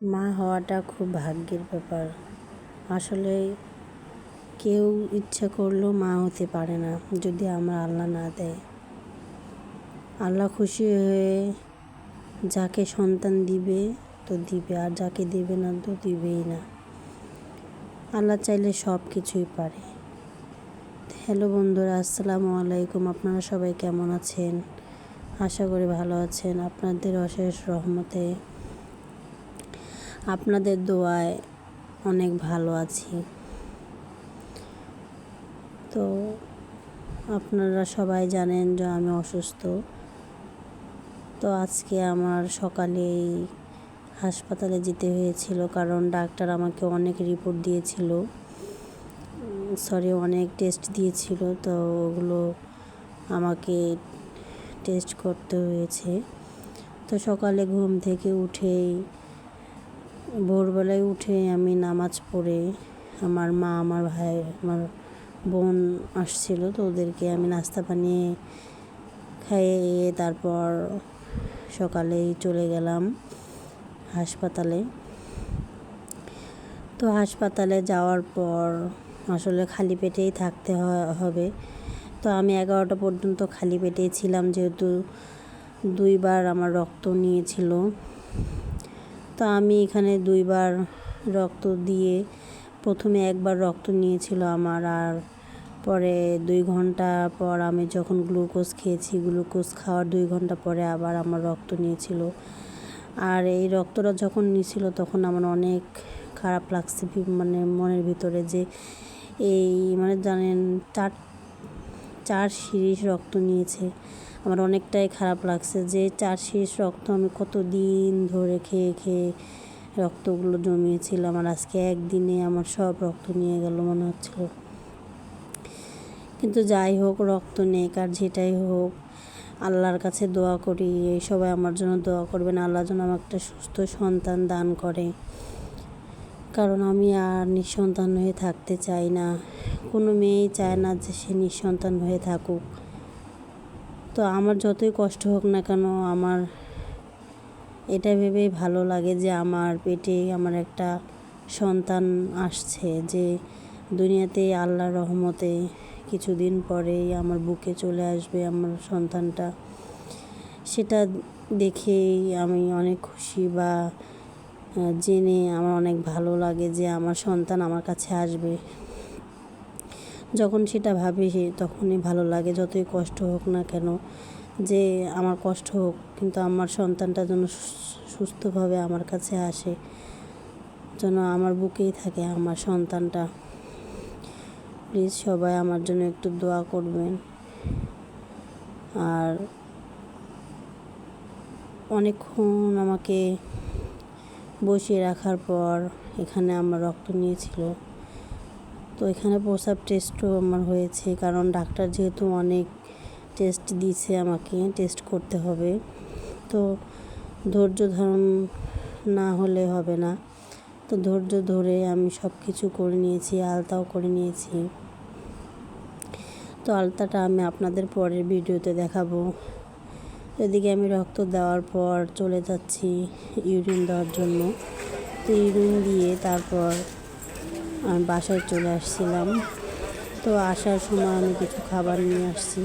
মা হওয়াটা খুব ভাগ্যের ব্যাপার। আসলে কেউ ইচ্ছা করলেও মা হতে পারে না, যদি আমার আল্লাহ না দেয়। আল্লাহ খুশি হয়ে যাকে সন্তান দিবে তো দিবে, আর যাকে দেবে না তো দিবেই না। আল্লাহ চাইলে সব কিছুই পারে। হ্যালো বন্ধুরা, আসসালামু আলাইকুম, আপনারা সবাই কেমন আছেন? আশা করি ভালো আছেন। আপনাদের অশেষ রহমতে আপনাদের দোয়ায় অনেক ভালো আছি। তো আপনারা সবাই জানেন যে আমি অসুস্থ। তো আজকে আমার সকালেই হাসপাতালে যেতে হয়েছিল কারণ ডাক্তার আমাকে অনেক রিপোর্ট দিয়েছিল। সরি অনেক টেস্ট দিয়েছিল, তো ওগুলো আমাকে টেস্ট করতে হয়েছে। তো সকালে ঘুম থেকে উঠেই ভোরবেলায় উঠে আমি নামাজ পড়ে আমার মা, আমার ভাই, আমার বোন আসছিল তো ওদেরকে আমি নাস্তা বানিয়ে খাইয়ে তারপর সকালেই চলে গেলাম হাসপাতালে। তো হাসপাতালে যাওয়ার পর আসলে খালি পেটেই থাকতে হবে। তো আমি এগারোটা পর্যন্ত খালি পেটেই ছিলাম যেহেতু দুইবার আমার রক্ত নিয়েছিল। তো আমি এখানে দুইবার রক্ত দিয়ে প্রথমে একবার রক্ত নিয়েছিল আমার, আর পরে দুই ঘণ্টা পর আমি যখন গ্লুকোজ খেয়েছি, গ্লুকোজ খাওয়ার দুই ঘণ্টা পরে আবার আমার রক্ত নিয়েছিল। আর এই রক্তটা যখন নিয়েছিল তখন আমার অনেক খারাপ লাগছে মানে মনের ভিতরে যে এই মানে জানেন, চার চার সিরিজ রক্ত নিয়েছে। আমার অনেকটাই খারাপ লাগছে যে চার শীষ রক্ত আমি কত দিন ধরে খেয়ে খেয়ে রক্তগুলো জমিয়েছিলাম আর আজকে একদিনে আমার সব রক্ত নিয়ে গেল মনে হচ্ছিল। কিন্তু যাই হোক, রক্ত নেক আর যেটাই হোক, আল্লাহর কাছে দোয়া করি, এই সবাই আমার জন্য দোয়া করবেন। আল্লাহ যেন আমার একটা সুস্থ সন্তান দান করে। কারণ আমি আর নিঃসন্তান হয়ে থাকতে চাই না। কোনো মেয়েই চায় না যে সে নিঃসন্তান হয়ে থাকুক। তো আমার যতই কষ্ট হোক না কেন, আমার এটা ভেবেই ভালো লাগে যে আমার পেটে আমার একটা সন্তান আসছে যে দুনিয়াতে আল্লাহর রহমতে কিছুদিন পরেই আমার বুকে চলে আসবে আমার সন্তানটা। সেটা দেখেই আমি অনেক খুশি বা জেনে আমার অনেক ভালো লাগে যে আমার সন্তান আমার কাছে আসবে। যখন সেটা ভাবি তখনই ভালো লাগে, যতই কষ্ট হোক না কেন। যে আমার কষ্ট হোক, কিন্তু আমার সন্তানটা যেন সুস্থভাবে আমার কাছে আসে, যেন আমার বুকেই থাকে আমার সন্তানটা। প্লিজ সবাই আমার জন্য একটু দোয়া করবেন। আর অনেকক্ষণ আমাকে বসিয়ে রাখার পর এখানে আমার রক্ত নিয়েছিল। তো এখানে প্রসাব টেস্টও আমার হয়েছে, কারণ ডাক্তার যেহেতু অনেক টেস্ট দিয়েছে আমাকে টেস্ট করতে হবে। তো ধৈর্য ধারণ না হলে হবে না। তো ধৈর্য ধরে আমি সব কিছু করে নিয়েছি, আলতাও করে নিয়েছি। তো আলতাটা আমি আপনাদের পরের ভিডিওতে দেখাবো। এদিকে আমি রক্ত দেওয়ার পর চলে যাচ্ছি ইউরিন দেওয়ার জন্য। তো ইউরিন দিয়ে তারপর আমি বাসায় চলে আসছিলাম। তো আসার সময় আমি কিছু খাবার নিয়ে আসছি।